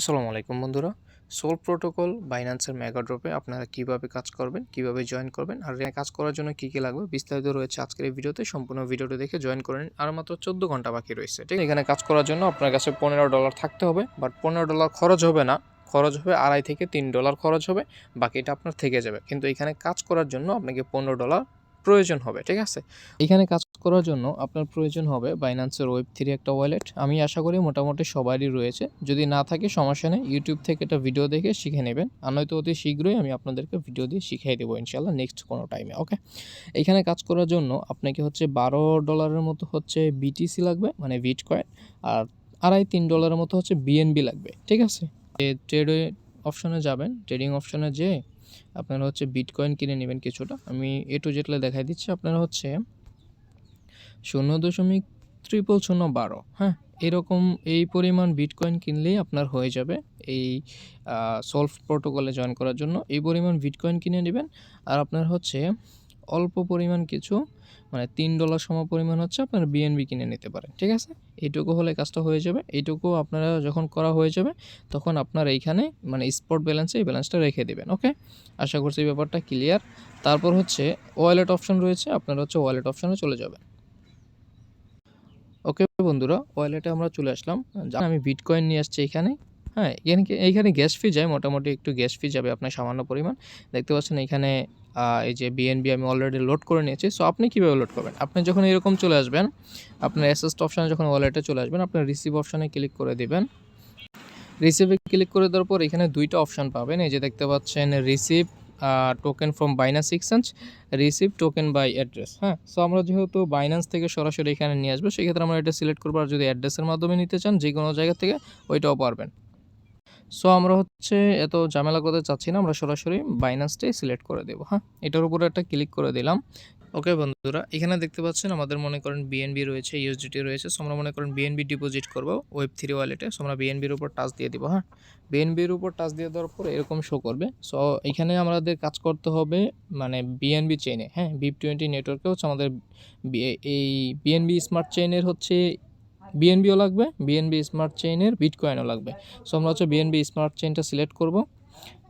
আসসালামু আলাইকুম বন্ধুরা। সোল প্রোটোকল বাইন্যান্সের মেগাড্রপে আপনারা কীভাবে কাজ করবেন, কীভাবে জয়েন করবেন, আর কাজ করার জন্য কি কি লাগবে বিস্তারিত রয়েছে আজকের এই ভিডিওতে। সম্পূর্ণ ভিডিওটি দেখে জয়েন করে নিন। আর মাত্র চোদ্দ ঘণ্টা বাকি রয়েছে, ঠিক এখানে কাজ করার জন্য আপনার কাছে পনেরো ডলার থাকতে হবে বাট পনেরো ডলার খরচ হবে না। খরচ হবে আড়াই থেকে তিন ডলার খরচ হবে, বাকিটা আপনার থেকে যাবে। কিন্তু এখানে কাজ করার জন্য আপনাকে পনেরো ডলার প্রয়োজন হবে, ঠিক আছে? এখানে কাজ করার জন্য আপনার প্রয়োজন হবে বাইন্যান্সের ওয়েব থ্রি একটা ওয়ালেট আমি আশা করি মোটামুটি সবারই রয়েছে। যদি না থাকে, সমস্যা নেই। ইউটিউব থেকে একটা ভিডিও দেখে শিখে নেবেন। আর নয়তো অতি শীঘ্রই আমি আপনাদেরকে ভিডিও দিয়ে শিখিয়ে দেবো ইনশাল্লাহ নেক্সট কোনো টাইমে ওকে এখানে কাজ করার জন্য আপনাকে হচ্ছে বারো ডলারের মতো হচ্ছে বিটিসি লাগবে মানে বিট কয়েন আর আড়াই তিন ডলারের মতো হচ্ছে বিএনবি লাগবে, ঠিক আছে? ট্রেড অপশনে যাবেন ট্রেডিং অপশনে যেয়ে আপনারা হচ্ছে বিটকয়েন কিনে নেবেন কিছুটা। আমি এ টু জেটলে দেখাই দিচ্ছি। আপনারা হচ্ছে শূন্য দশমিক ট্রিপল শূন্য বারো। হ্যাঁ এরকম এই পরিমাণ বিটকয়েন কিনলেই আপনার হয়ে যাবে এই সলভ প্রোটোকলে জয়েন করার জন্য। এই পরিমাণ বিটকয়েন কিনে নেবেন, আর আপনার হচ্ছে অল্প পরিমাণ কিছু মানে তিন ডলার সম পরিমাণ হচ্ছে আপনার বিএনবি কিনে নিতে পারেন, ঠিক আছে? এইটুকু হলে কাজটা হয়ে যাবে, এইটুকু আপনারা যখন করা হয়ে যাবে, তখন আপনার এইখানে মানে স্পট ব্যালেন্সে এই ব্যালেন্সটা রেখে দেবেন ওকে আশা করছি ব্যাপারটা ক্লিয়ার তারপর হচ্ছে ওয়ালেট অপশন রয়েছে, আপনারা হচ্ছে ওয়ালেট অপশনে চলে যাবেন। ওকে বন্ধুরা ওয়ালেটে আমরা চলে আসলাম। আমি বিটকয়েন নিয়ে আসছি এখানে। হ্যাঁ এখানে এইখানে গ্যাস ফি যায়, মোটামুটি একটু গ্যাস ফি যাবে আপনার সামান্য পরিমাণ। দেখতে পাচ্ছেন এখানে এই যে বিএনবি আমি অলরেডি লোড করে নিয়েছি। সো আপনি কীভাবে লোড করবেন? আপনি যখন এরকম চলে আসবেন, আপনার অ্যাসেস্ট অপশানে যখন ওয়ালেটে চলে আসবেন আপনার রিসিভ অপশানে ক্লিক করে দিবেন। রিসিভে ক্লিক করে দেওয়ার পর এখানে দুইটা অপশান পাবেন। এই যে দেখতে পাচ্ছেন receive token from Binance exchange receive token by address হ্যাঁ? সো আমরা যেহেতু বাইন্যান্স থেকে সরাসরি এখানে নিয়ে আসব, সেক্ষেত্রে আমরা এটা সিলেক্ট করব আর যদি অ্যাড্রেসের মাধ্যমে নিতে চান যে কোনো জায়গা থেকে ওইটাও পারবেন। সো আমরা হচ্ছে এত ঝামেলা করতে চাচ্ছি না, আমরা সরাসরি বাইন্যান্সটাই সিলেক্ট করে দেবো হ্যাঁ? এটার উপরে একটা ক্লিক করে দিলাম। ওকে বন্ধুরা, এখানে দেখতে পাচ্ছেন আমাদের মনে করেন বিএনবি রয়েছে ইউএসডিটি রয়েছে। সো আমরা মনে করেন বিএনবি ডিপোজিট করব ওয়েব থ্রি ওয়ালেটে সো আমরা বিএনবির উপর টাচ দিয়ে দিব হ্যাঁ? বিএনবির উপর টাচ দিয়ে দেওয়ার পর এরকম শো করবে। সো এখানে আমাদের কাজ করতে হবে মানে বিএনবি চেইনে হ্যাঁ? বিপ টোয়েন্টি নেটওয়ার্কে হচ্ছে আমাদের এই বিএনবি স্মার্ট চেইনের হচ্ছে বিএনবিও লাগবে বিএনবি স্মার্ট চেইনের বিটকয়েনও লাগবে। সো আমরা হচ্ছে বিএনবি স্মার্ট চেইনটা সিলেক্ট করব।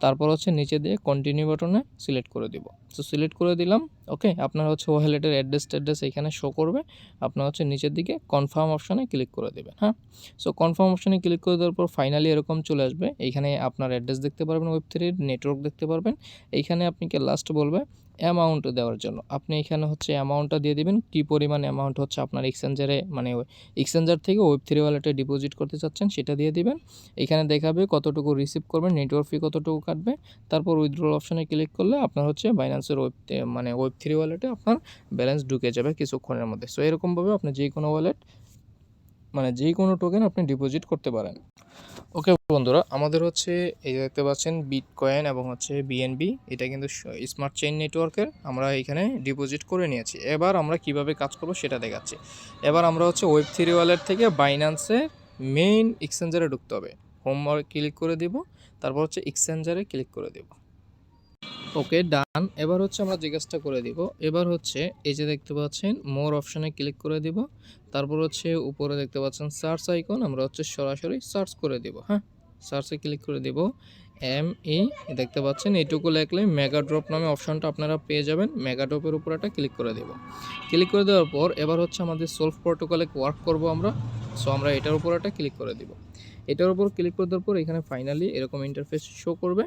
তারপর হচ্ছে নিচে দিয়ে কন্টিনিউ বাটনে সিলেক্ট করে দিব। সো সিলেক্ট করে দিলাম ওকে আপনার হচ্ছে ওয়ালেটের অ্যাড্রেস ট্যাড্রেস এখানে শো করবে, আপনার হচ্ছে নিচের দিকে কনফার্ম অপশানে ক্লিক করে দেবেন হ্যাঁ? সো কনফার্ম অপশানে ক্লিক করে দেওয়ার পর ফাইনালি এরকম চলে আসবে এইখানে আপনার অ্যাড্রেস দেখতে পারবেন ওয়েব থ্রির নেটওয়ার্ক দেখতে পারবেন। এইখানে আপনাকে লাস্ট বলবে অ্যামাউন্ট দেওয়ার জন্য, আপনি এখানে হচ্ছে অ্যামাউন্টটা দিয়ে দিবেন, কী পরিমাণ অ্যামাউন্ট হচ্ছে আপনার এক্সচেঞ্জারে মানে এক্সচেঞ্জার থেকে ওয়েব থ্রি ওয়ালেটে ডিপোজিট করতে চাচ্ছেন, সেটা দিয়ে দিবেন। এখানে দেখাবে কতটুকু রিসিভ করবেন নেটওয়ার্ক ফি কতটুকু কাটবে। তারপর উইথড্রল অপশনে ক্লিক করলে আপনার হচ্ছে বাইন্যান্সের ওয়েব মানে ওয়েব থ্রি ওয়ালেটে আপনার ব্যালেন্স ঢুকে যাবে কিছুক্ষণের মধ্যে। সো এরকমভাবে আপনি যে কোনো ওয়ালেট মানে যে কোনো টোকেন আপনি ডিপোজিট করতে পারেন। ওকে বন্ধুরা, আমাদের হচ্ছে এই দেখতে পাচ্ছেন বিট কয়েন এবং হচ্ছে বিএনবি এটা কিন্তু স্মার্ট চেইন নেটওয়ার্কের আমরা এখানে ডিপোজিট করে নিয়েছি। এবার আমরা কীভাবে কাজ করব সেটা দেখাচ্ছি। এবার আমরা হচ্ছে ওয়েব থ্রি ওয়ালেট থেকে বাইন্যান্সে মেইন এক্সচেঞ্জারে ঢুকতে হবে। হোম ক্লিক করে দিব, তারপর হচ্ছে এক্সচেঞ্জারে ক্লিক করে দেব। ওকে, ডান। এবার হচ্ছে আমরা জিজ্ঞাসা করে দিব, এবার হচ্ছে এই যে দেখতে পাচ্ছেন মোর অপশানে ক্লিক করে দিব, তারপর হচ্ছে উপরে দেখতে পাচ্ছেন সার্চ আইকন আমরা হচ্ছে সরাসরি সার্চ করে দিব হ্যাঁ? সার্চে ক্লিক করে দিব এম ই দেখতে পাচ্ছেন, এইটুকু লেখলে মেগা ড্রপ নামে অপশনটা আপনারা পেয়ে যাবেন মেগা ড্রপের উপর একটা ক্লিক করে দেব। ক্লিক করে দেওয়ার পর, এবার হচ্ছে আমাদের সলভ প্রোটোকলে ওয়ার্ক করব আমরা সো আমরা এটার উপর একটা ক্লিক করে দিব। এটার উপর ক্লিক করে দেওয়ার পর এখানে ফাইনালি এরকম ইন্টারফেস শো করবে।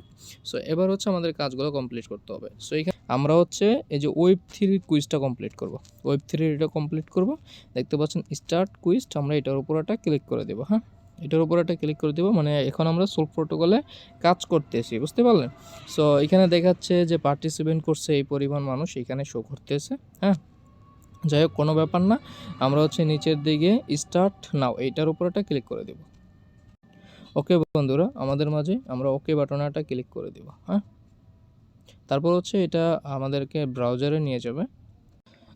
সো এবার হচ্ছে আমাদের কাজগুলো কমপ্লিট করতে হবে। সো এখানে আমরা হচ্ছে এই যে ওয়েব থ্রির কুইজটা কমপ্লিট করব। ওয়েব থ্রির এটা কমপ্লিট করব। দেখতে পাচ্ছেন স্টার্ট কুইজ আমরা এটার উপর একটা ক্লিক করে দেবো হ্যাঁ? এটার উপর একটা ক্লিক করে দেবো মানে এখন আমরা সোল প্রোটোকলে কাজ করতেছি বুঝতে পারলেন? সো এখানে দেখাচ্ছে যে পার্টিসিপেন্ট করছে এই পরিমাণ মানুষ, এখানে শো করতেছে হ্যাঁ? যাই হোক, কোনো ব্যাপার না। আমরা হচ্ছে নিচের দিকে স্টার্ট নাও এইটার উপর একটা ক্লিক করে দেব। ওকে বন্ধুরা, আমাদের মাঝে আমরা ওকে বাটনটা ক্লিক করে দেব হ্যাঁ? তারপর হচ্ছে এটা আমাদেরকে ব্রাউজারে নিয়ে যাবে।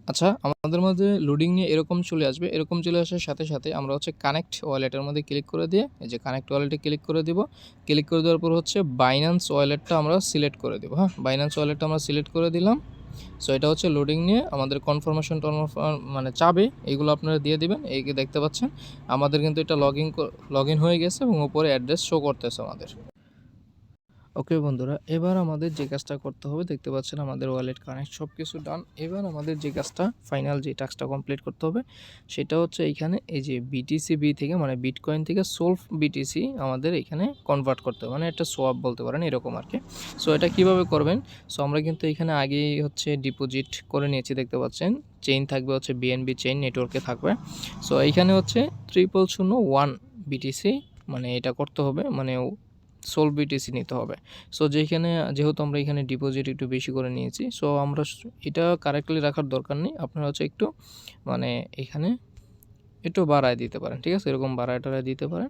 আচ্ছা আমাদের মধ্যে লোডিং নিয়ে এরকম চলে আসবে। এরকম চলে আসার সাথে সাথে আমরা হচ্ছে কানেক্ট ওয়ালেটের মধ্যে ক্লিক করে দিয়ে, এই যে কানেক্ট ওয়ালেটে ক্লিক করে দিব। ক্লিক করে দেওয়ার পর হচ্ছে বাইন্যান্স ওয়ালেটটা আমরা সিলেক্ট করে দেবো হ্যাঁ? বাইন্যান্স ওয়ালেটটা আমরা সিলেক্ট করে দিলাম। সো এটা হচ্ছে লোডিং নিয়ে আমাদের কনফার্মেশন টনফার্ম মানে চাবে, এইগুলো আপনারা দিয়ে দিবেন এই দেখতে পাচ্ছেন। আমাদের কিন্তু এটা লগ ইন লগ ইন হয়ে গেছে এবং উপরে অ্যাড্রেস শো করতেছে আমাদের। ওকে বন্ধুরা, এবার আমাদের যে কাজটা করতে হবে, দেখতে পাচ্ছেন আমাদের ওয়ালেট কানেক্ট সব কিছু ডান এবার আমাদের যে কাজটা ফাইনাল যে টাস্কটা কমপ্লিট করতে হবে, সেটা হচ্ছে এইখানে এই যে বিটিসি বি থেকে মানে বিটকয়েন থেকে সোলভ বিটিসি আমাদের এখানে কনভার্ট করতে হবে মানে একটা সোয়াপ বলতে পারেন, এরকম আর কি। সো এটা কীভাবে করবেন? সো আমরা কিন্তু এখানে আগেই হচ্ছে ডিপোজিট করে নিয়েছি, দেখতে পাচ্ছেন। চেইন থাকবে হচ্ছে বিএনবি চেইন নেটওয়ার্কে থাকবে। সো এইখানে হচ্ছে ট্রিপল শূন্য ওয়ান বিটিসি মানে এটা করতে হবে মানে সোল বিটিসি নিতে হবে। সো যেখানে, যেহেতু আমরা এখানে ডিপোজিট একটু বেশি করে নিয়েছি সো আমরা এটা কারেক্টলি রাখার দরকার নেই। আপনারা হচ্ছে একটু মানে এখানে একটু বাড়ায় দিতে পারেন, ঠিক আছে? এরকম বাড়ায় টাড়ায় দিতে পারেন।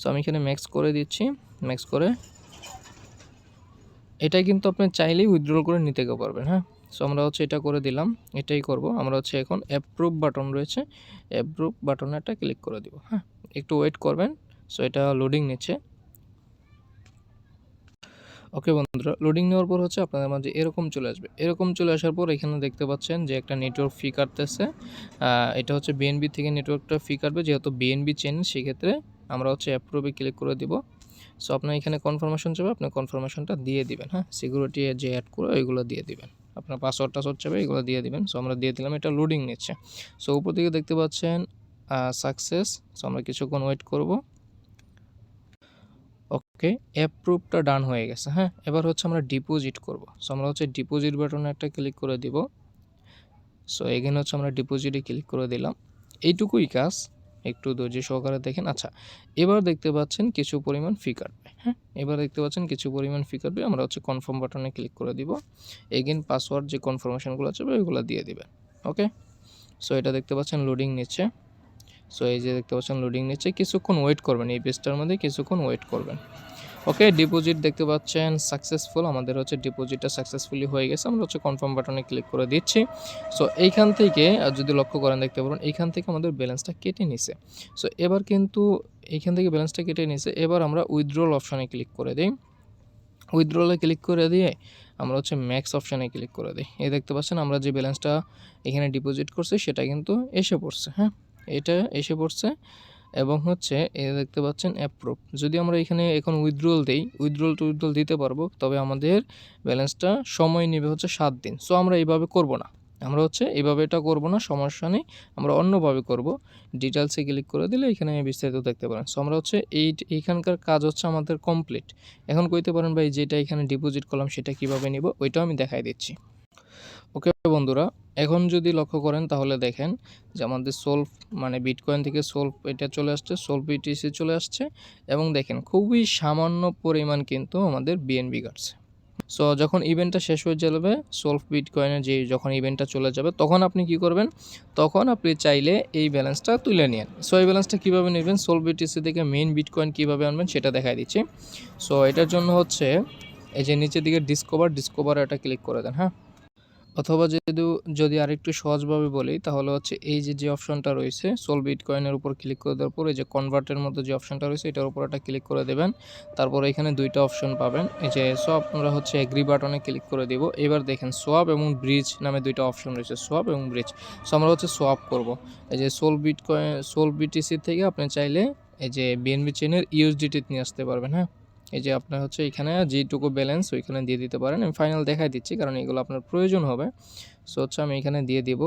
সো আমি এখানে ম্যাক্স করে দিচ্ছি ম্যাক্স করে এটা কিন্তু আপনি চাইলেই উইথড্রল করে নিতে পারবেন হ্যাঁ? সো আমরা হচ্ছে এটা করে দিলাম, এটাই করব। আমরা হচ্ছে এখন অ্যাপ্রুভ বাটন রয়েছে অ্যাপ্রুভ বাটনে একটা ক্লিক করে দিব হ্যাঁ? একটু ওয়েট করবেন সো এটা লোডিং নিচ্ছে। ওকে বন্ধুরা লোডিং নেওয়ার পর হচ্ছে আপনাদের মাঝে এরকম চলে আসবে। এরকম চলে আসার পর এখানে দেখতে পাচ্ছেন যে একটা নেটওয়ার্ক ফি কাটতেছে। এটা হচ্ছে বিএনবি থেকে নেটওয়ার্কটা ফি কাটবে, যেহেতু বিএনবি চেন সেক্ষেত্রে আমরা হচ্ছে অ্যাপ্রুভে ক্লিক করে দিব। সো আপনার এখানে কনফার্মেশন চাবে, আপনি কনফার্মেশনটা দিয়ে দিবেন হ্যাঁ? সিকিউরিটি যে অ্যাড করে, ওইগুলো দিয়ে দিবেন। আপনার পাসওয়ার্ড টাসওয়ার্ড চাবে, এগুলো দিয়ে দিবেন। সো আমরা দিয়ে দিলাম, এটা লোডিং নিচ্ছে। সো উপর দিকে দেখতে পাচ্ছেন সাকসেস সো আমরা কিছুক্ষণ ওয়েট করব। ওকে অ্যাপ্রুভটা ডান হয়ে গেছে হ্যাঁ? এবার হচ্ছে আমরা ডিপোজিট করব। সো আমরা হচ্ছে ডিপোজিট বাটনে একটা ক্লিক করে দিব। সো এখানে হচ্ছে আমরা ডিপোজিটে ক্লিক করে দিলাম। এইটুকুই কাজ। একটু ধৈর্য সহকারে দেখেন। আচ্ছা এবার দেখতে পাচ্ছেন কিছু পরিমাণ ফি কাটবে হ্যাঁ? এবার দেখতে পাচ্ছেন কিছু পরিমাণ ফি কাটবে আমরা হচ্ছে কনফার্ম বাটনে ক্লিক করে দিব। এগেন পাসওয়ার্ড যে কনফার্মেশনগুলো আছে ওইগুলো দিয়ে দিবেন। ওকে সো এটা দেখতে পাচ্ছেন লোডিং নিচ্ছে। সো এই যে দেখতে পাচ্ছেন লোডিং নিচ্ছে। কিছুক্ষণ ওয়েট করবেন, এই পেজটার মধ্যে কিছুক্ষণ ওয়েট করবেন। ওকে ডিপোজিট দেখতে পাচ্ছেন সাকসেসফুল আমাদের হচ্ছে ডিপোজিটটা সাকসেসফুলি হয়ে গেছে। আমরা হচ্ছে কনফার্ম বাটনে ক্লিক করে দিচ্ছি। সো এইখান থেকে যদি লক্ষ্য করেন, দেখতে পারেন এইখান থেকে আমাদের ব্যালেন্সটা কেটে নিছে। সো এবার কিন্তু এইখান থেকে ব্যালেন্সটা কেটে নিছে। এবার আমরা উইথড্রল অপশানে ক্লিক করে দিই। উইথড্রলে ক্লিক করে দিয়ে আমরা হচ্ছে ম্যাক্স অপশানে ক্লিক করে দিই। এই দেখতে পাচ্ছেন, আমরা যে ব্যালেন্সটা এখানে ডিপোজিট করছি, সেটা কিন্তু এসে পড়ছে হ্যাঁ? এটা এসে পড়ছে এবং হচ্ছে এ দেখতে পাচ্ছেন অ্যাপ্রুভ যদি আমরা এখানে এখন উইথড্রল দিই উইথড্রল টুইথড্রল দিতে পারব, তবে আমাদের ব্যালেন্সটা সময় নেবে হচ্ছে সাত দিন। সো আমরা এইভাবে করব না। আমরা হচ্ছে এইভাবে এটা করব না, সমস্যা নেই। আমরা অন্যভাবে করব। ডিটেলসে ক্লিক করে দিলে এখানে বিস্তারিত দেখতে পারেন। সো আমরা হচ্ছে এই এইখানকার কাজ হচ্ছে আমাদের কমপ্লিট এখন কইতে পারেন ভাই, যেটা এখানে ডিপোজিট করলাম সেটা কীভাবে নিব, ওইটাও আমি দেখাই দিচ্ছি। ওকে বন্ধুরা, এখন যদি লক্ষ্য করেন তাহলে দেখেন যে আমাদের সোলভ মানে বিটকয়েন থেকে সোলভ এটা চলে আসছে সোলভ বিটিসি চলে আসছে এবং দেখেন খুবই সামান্য পরিমাণ কিন্তু আমাদের বিএনবি কাটছে সো যখন ইভেন্টটা শেষ হয়ে যাবে সোলভ বিটকয়েনের যে যখন ইভেন্টটা চলে যাবে, তখন আপনি কি করবেন? তখন আপনি চাইলে এই ব্যালেন্সটা তুলে নিন সো এই ব্যালেন্সটা কীভাবে নেবেন? সোলভ বিটিসি থেকে মেইন বিটকয়েন কীভাবে আনবেন সেটা দেখাই দিচ্ছি। সো এটার জন্য হচ্ছে, এই যে নিচের দিকে ডিসকভার ডিসকভার এটা ক্লিক করে দেন হ্যাঁ? অথবা যদি যদি আরেকটু সহজভাবে বলি, তাহলে হচ্ছে এই যে যে অপশনটা রয়েছে সোল বিটকয়েনের উপর ক্লিক করে দেওয়ার পর, এই যে কনভার্টের মতো যে অপশনটা রয়েছে, এটার উপর একটা ক্লিক করে দেবেন। তারপর এখানে দুইটা অপশন পাবেন। এই যে সোয়াপ আমরা হচ্ছে এগ্রি বাটনে ক্লিক করে দিব। এবার দেখেন সোয়াপ এবং ব্রিজ নামে দুইটা অপশন রয়েছে সোয়াপ এবং ব্রিজ সো আমরা হচ্ছে সোয়াপ করব। এই যে সোল বিটকয়েন সোল বিটিসি থেকে আপনি চাইলে এই যে বিএনবি চেনের ইউএসডিটি নিয়ে আসতে পারবেন হ্যাঁ? এই যে আপনার হচ্ছে এখানে যেটুকু ব্যালেন্স ওইখানে দিয়ে দিতে পারেন। আমি ফাইনাল দেখাই দিচ্ছি, কারণ এগুলো আপনার প্রয়োজন হবে। সো হচ্ছে আমি এখানে দিয়ে দিব।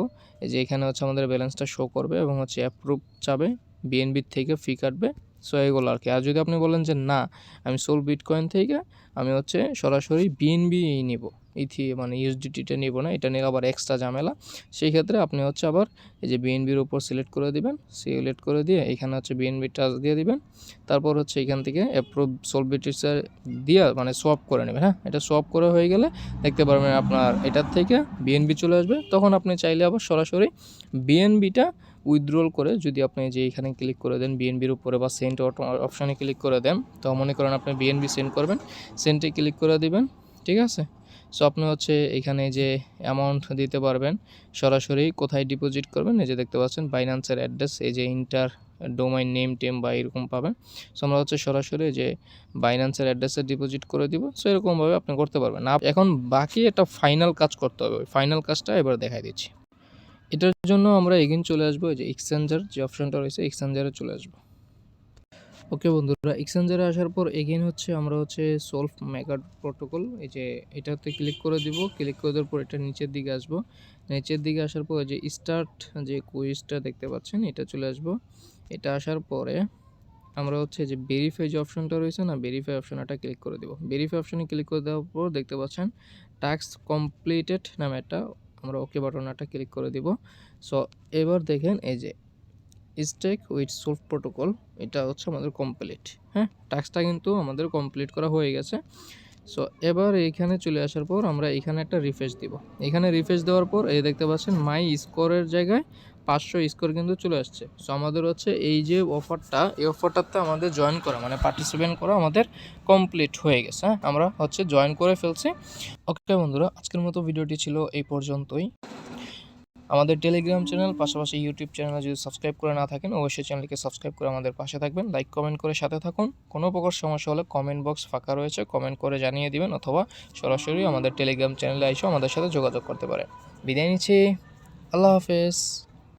এই যে এখানে হচ্ছে আমাদের ব্যালেন্সটা শো করবে এবং হচ্ছে অ্যাপ্রুভ চাবে। বিএনবির থেকে ফি কাটবে। সো এগুলো আর কি। আর যদি আপনি বলেন যে, না, আমি সোল বিটকয়েন থেকে আমি হচ্ছে সরাসরি বিএনবি নিব। ইথি মানে ইউএসডিটিটা নিব না, এটা নিলে আবার এক্সট্রা ঝামেলা। সেই ক্ষেত্রে আপনি হচ্ছে আবার এই যে বিএনবির উপর সিলেক্ট করে দিবেন। সিলেক্ট করে দিয়ে এখানে হচ্ছে বিএনবিটা দিয়ে দিবেন। তারপর হচ্ছে এখান থেকে অ্যাপ্রুভ সোলবিটিসের দিয়ে মানে সোয়াপ করে নেবেন হ্যাঁ? এটা সোয়াপ করে হয়ে গেলে দেখতে পারবেন আপনার এটার থেকে বিএনবি চলে আসবে। তখন আপনি চাইলে আবার সরাসরি বিএনবিটা উইথড্রল করে যদি আপনি যে এখানে ক্লিক করে দেন বিএনবির উপরে বা সেন্ট অপশানে ক্লিক করে দেন, তো মনে করেন আপনি বিএনবি সেন্ড করবেন সেন্টে ক্লিক করে দিবেন, ঠিক আছে? সো আপনি হচ্ছে এখানে যে অ্যামাউন্ট দিতে পারবেন, সরাসরি কোথায় ডিপোজিট করবেন, এই যে দেখতে পাচ্ছেন বাইন্যান্সের অ্যাড্রেস এই যে ইন্টার ডোমাইন নেম টেম বা এরকম পাবেন। সো আমরা হচ্ছে সরাসরি যে বাইন্যান্সের অ্যাড্রেসে ডিপোজিট করে দিব সো এরকমভাবে আপনি করতে পারবেন। এখন বাকি একটা ফাইনাল কাজ করতে হবে ফাইনাল কাজটা এবার দেখাই দিচ্ছি। এটার জন্য আমরা এগেন চলে আসব যে এক্সচেঞ্জার যে অপশনটা রয়েছে এক্সচেঞ্জারে চলে আসব। ওকে বন্ধুরা এক্সচেঞ্জারে আসার পর এগেন হচ্ছে আমরা হচ্ছে সলভ মেগাড প্রোটোকল এই যে এটাতে ক্লিক করে দিব ক্লিক করে দেওয়ার পর এটা নিচের দিকে আসব। নিচের দিকে আসার পর যে স্টার্ট যে কুইজটা দেখতে পাচ্ছেন, এটা চলে আসব। এটা আসার পরে আমরা হচ্ছে যে ভেরিফাই যে অপশনটা রয়েছে না ভেরিফাই অপশন এটা ক্লিক করে দেবো। ভেরিফাই অপশনে ক্লিক করে দেওয়ার পর দেখতে পাচ্ছেন টাস্ক কমপ্লিটেড নামে একটা আমরা ওকে বাটনাটা ক্লিক করে দিব। সো এবার দেখেন এই যে স্টেক উইথ সোলভ প্রোটোকল এটা হচ্ছে আমাদের কমপ্লিট হ্যাঁ? টাস্কটা কিন্তু আমাদের কমপ্লিট করা হয়ে গেছে। সো এবার এইখানে চলে আসার পর আমরা এখানে একটা রিফ্রেশ দিব। এখানে রিফ্রেশ দেওয়ার পর এই দেখতে পাচ্ছেন মাই স্কোরের জায়গায় পাঁচশো স্কোর কিন্তু চলে আসছে। সো আমাদের হচ্ছে এই যে অফারটা এই অফারটাতে আমাদের জয়েন করা মানে পার্টিসিপেট করা আমাদের কমপ্লিট হয়ে গেছে হ্যাঁ? আমরা হচ্ছে জয়েন করে ফেলছি। ওকে বন্ধুরা, আজকের মতো ভিডিওটি ছিল এই পর্যন্তই। আমাদের টেলিগ্রাম চ্যানেল পাশাপাশি ইউটিউব চ্যানেলে যদি সাবস্ক্রাইব করে না থাকেন, অবশ্যই চ্যানেলকে সাবস্ক্রাইব করে আমাদের পাশে থাকবেন। লাইক কমেন্ট করে সাথে থাকুন। কোনো প্রকার সমস্যা হলে কমেন্ট বক্স ফাঁকা রয়েছে কমেন্ট করে জানিয়ে দিবেন, অথবা সরাসরি আমাদের টেলিগ্রাম চ্যানেলে এসে আমাদের সাথে যোগাযোগ করতে পারেন। বিদায় নিচ্ছি। আল্লাহ হাফেজ।